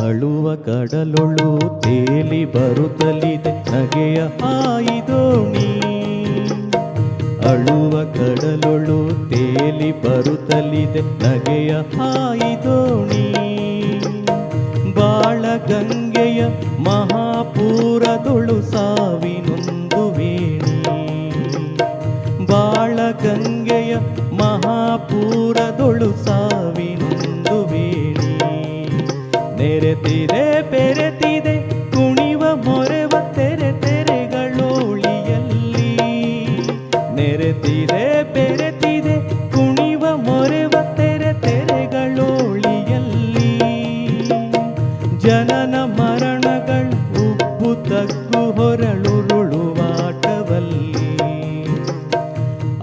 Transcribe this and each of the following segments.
ಅಳುವ ಕಡಲೊಳು ತೇಲಿ ಬರುತ್ತಲಿದೆ ನಗೆಯ ಹಾಯಿದೋಣಿ ಅಳುವ ಕಡಲೊಳು ತೇಲಿ ಬರುತ್ತಲಿದೆ ನಗೆಯ ಹಾಯಿದೋಣಿ ಬಾಳ ಗಂಗೆಯ ಮಹಾಪೂರದೊಳು ಸಾವಿನೊಂದು ವೇಣಿ. ಬಾಳ ಗಂಗೆಯ ಮಹಾಪೂರದೊಳು ಸಾವಿನೊಂದು ನೆರೆತಿದೆ ಬೆರೆತಿದೆ ಕುಣಿವ ಮೊರೆವ ತೆರೆ ತೆರೆಗಳೋಳಿಯಲ್ಲಿ ನೆರೆತಿದೆ ಬೆರೆತಿದೆ ಕುಣಿವ ಮೊರೆವ ತೆರೆ ತೆರೆಗಳೋಳಿಯಲ್ಲಿ ಜನನ ಮರಣಗಳ ಉಬ್ಬು ತಗ್ಗು ಹೊರಳುರುಳುವಾಟವಲ್ಲಿ.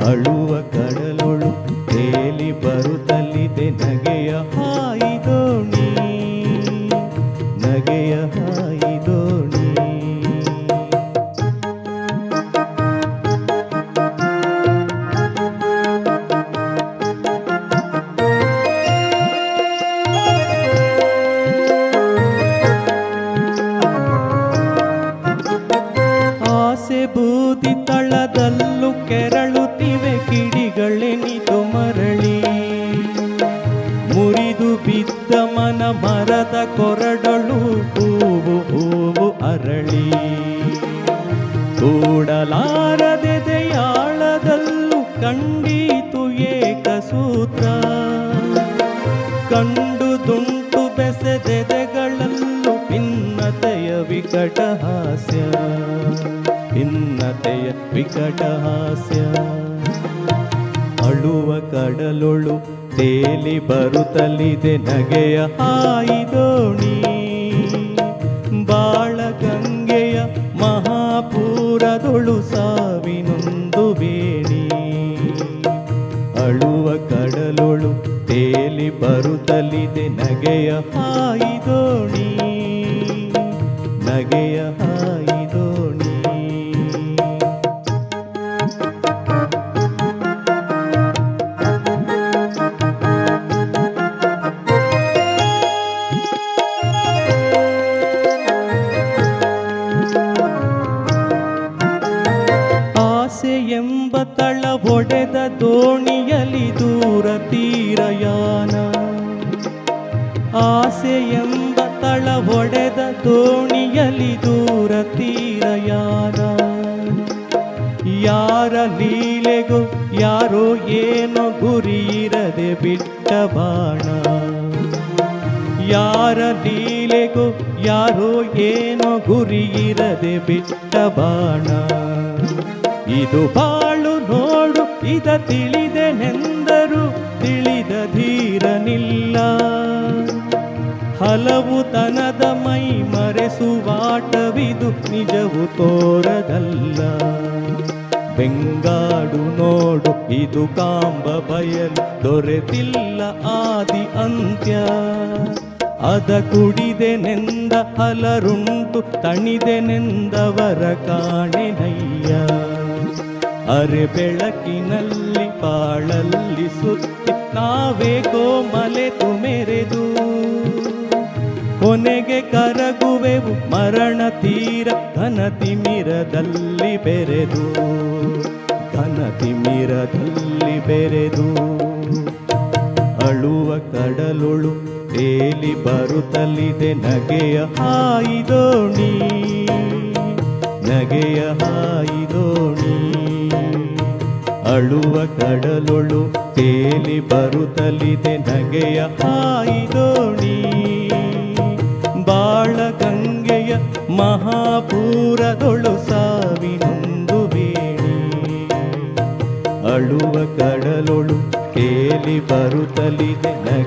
ಅಳುವ ಕಡಲೊಳು ತೇಲಿ ಬರುತ್ತಲಿದೆ, ನಗೆಯ ಹಾಯಿದೋಣಿ ಆಸೆ ಬೂದಿ ತಳದಲ್ಲೂ ಕೆರಳುತ್ತಿವೆ ಕಿಡಿಗಳೆನಿತು ಮರಳಿ. ಮುರಿದು ಬಿದ್ದ ಮನ ಮರದ ಕೊರಡಳು ಹೂವು ಹೂವು ಅರಳಿ. ಕೂಡಲಾರದೆದೆಯಾಳದಲ್ಲೂ ಕಂಡೀತು ಏಕಸೂತ್ರ ಕಂಡು ದುಂಟು ಬೆಸೆದೆದೆಗಳಲ್ಲೂ ಭಿನ್ನತೆಯ ವಿಕಟ ಹಾಸ್ಯ. ಭಿನ್ನತೆಯ ವಿಕಟ ಹಾಸ್ಯ. ಅಳುವ ಕಡಲೊಳು ತೇಲಿ ಬರುತ್ತಲಿದೆ ನಗೆಯ ಹಾಯಿದೋಣಿ ಬಾಳ ಗಂಗೆಯ ಮಹಾಪೂರದೊಳು ಸಾವಿನೊಂದು ಬೇಡಿ ಅಳುವ ಕಡಲೊಳು ತೇಲಿ ಬರುತ್ತಲಿದೆ ನಗೆಯ ಹಾಯಿದೋಣಿ ನಗೆಯ ಆಸೆ ಎಂಬ ತಳ ಒಡೆದ ದೋಣಿಯಲಿ ದೂರ ತೀರಯಾನ. ಆಸೆ ಎಂಬ ತಳ ಒಡೆದ ದೋಣಿಯಲಿ ದೂರ ತೀರಯಾನ. ಯಾರ ಲೀಲೆಗೂ ಯಾರೋ ಏನೋ ಗುರಿ ಇರದೆ ಬಿಟ್ಟ ಬಾಣ. ಯಾರ ಲೀಲೆಗೂ ಯಾರೋ ಏನೋ ಇರದೆ ಬಿಟ್ಟ ಬಾಣ. ಇದು ಬಾಳು ನೋಡು, ಇದ ತಿಳಿದೆನೆಂದರು, ತಿಳಿದ ಧೀರನಿಲ್ಲ. ಹಲವು ತನದ ಮೈ ಮರೆಸುವಾಟವಿದು, ನಿಜವು ತೋರದಲ್ಲ. ಬೆಂಗಾಡು ನೋಡು, ಇದು ಕಾಂಬ ಬಯಲು, ದೊರೆತಿಲ್ಲ ಆದಿ ಅಂತ್ಯ. ಅದ ಕುಡಿದೆನೆಂದ ಹಲರುಂಟು, ತಣಿದೆನೆಂದವರ ಕಾಣೆನಯ್ಯ. ಅರೆ ಬೆಳಕಿನಲ್ಲಿ ಪಾಳಲ್ಲಿ ಸುತ್ತಿ ನಾವೇಗೋ ಮಲೆ ತುಮೆರೆದು. ಕೊನೆಗೆ ಕರಗುವೆವು ಮರಣ ತೀರ ಘನತಿಮಿರದಲ್ಲಿ ಬೆರೆದು. ಘನತಿಮಿರದಲ್ಲಿ ಬೆರೆದು. ಅಳುವ ಕಡಲುಳು ತೇಲಿ ಬರುತ್ತಲಿದೆ ನಗೆಯ ಹಾಯಿದೋಣಿ. ನಗೆಯ ಹಾಯಿದೋಣಿ. ಅಳುವ ಕಡಲೊಳು ತೇಲಿ ಬರುತ್ತಲಿದೆ ನಗೆಯ ಹಾಯಿದೋಣಿ ಬಾಳ ಗಂಗೆಯ ಮಹಾಪೂರದೊಳು ಸಾವಿನೊಂದು ಬೇಣಿ. ಅಳುವ ಕಡಲೊಳು ತೇಲಿ ಬರುತ್ತಲಿದೆ ನಗೆ